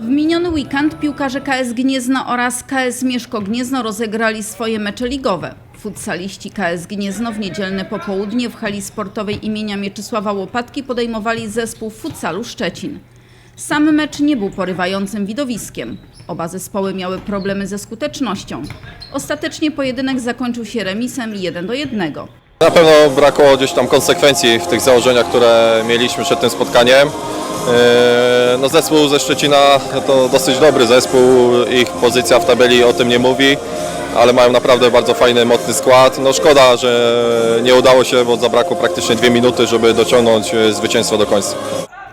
W miniony weekend piłkarze KS Gniezno oraz KS Mieszko Gniezno rozegrali swoje mecze ligowe. Futsaliści KS Gniezno w niedzielne popołudnie w hali sportowej imienia Mieczysława Łopatki podejmowali zespół futsalu Szczecin. Sam mecz nie był porywającym widowiskiem. Oba zespoły miały problemy ze skutecznością. Ostatecznie pojedynek zakończył się remisem 1 do 1. Na pewno brakło gdzieś tam konsekwencji w tych założeniach, które mieliśmy przed tym spotkaniem. Eee, No zespół ze Szczecina to dosyć dobry zespół, ich pozycja w tabeli o tym nie mówi, ale mają naprawdę bardzo fajny, mocny skład. No szkoda, że nie udało się, bo zabrakło praktycznie dwie minuty, żeby dociągnąć e, zwycięstwo do końca.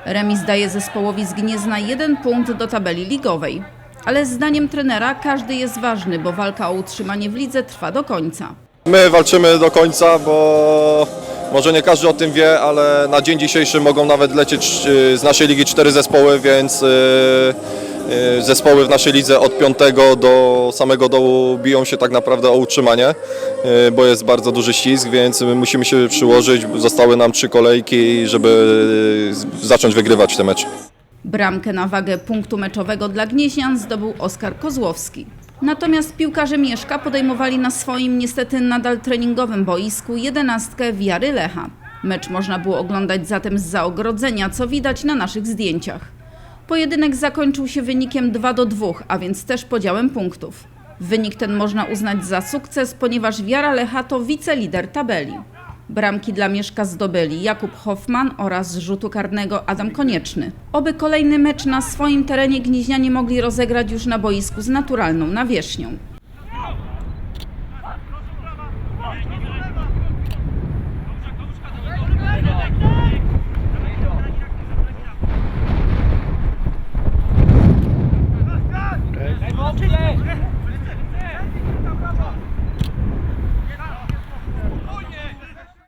Remis daje zespołowi z Gniezna jeden punkt do tabeli ligowej. Ale zdaniem trenera każdy jest ważny, bo walka o utrzymanie w lidze trwa do końca. My walczymy do końca, bo może nie każdy o tym wie, ale na dzień dzisiejszy mogą nawet lecieć y, z naszej ligi cztery zespoły, więc y, y, zespoły w naszej lidze od piątego do samego dołu biją się tak naprawdę o utrzymanie, bo jest bardzo duży ścisk, więc my musimy się przyłożyć. Zostały nam trzy kolejki, żeby zacząć wygrywać te mecze. Bramkę na wagę punktu meczowego dla Gnieźnian zdobył Oskar Kozłowski. Natomiast piłkarze Mieszka podejmowali na swoim niestety nadal treningowym boisku jedenastkę Wiary Lecha. Mecz można było oglądać zatem z ogrodzenia, co widać na naszych zdjęciach. Pojedynek zakończył się wynikiem 2 do 2, a więc też podziałem punktów. Wynik ten można uznać za sukces, ponieważ Wiara Lecha to wicelider tabeli. Bramki dla Mieszka zdobyli Jakub Hoffman oraz z rzutu karnego Adam Konieczny. Oby kolejny mecz na swoim terenie gnieźnianie mogli rozegrać już na boisku z naturalną nawierzchnią.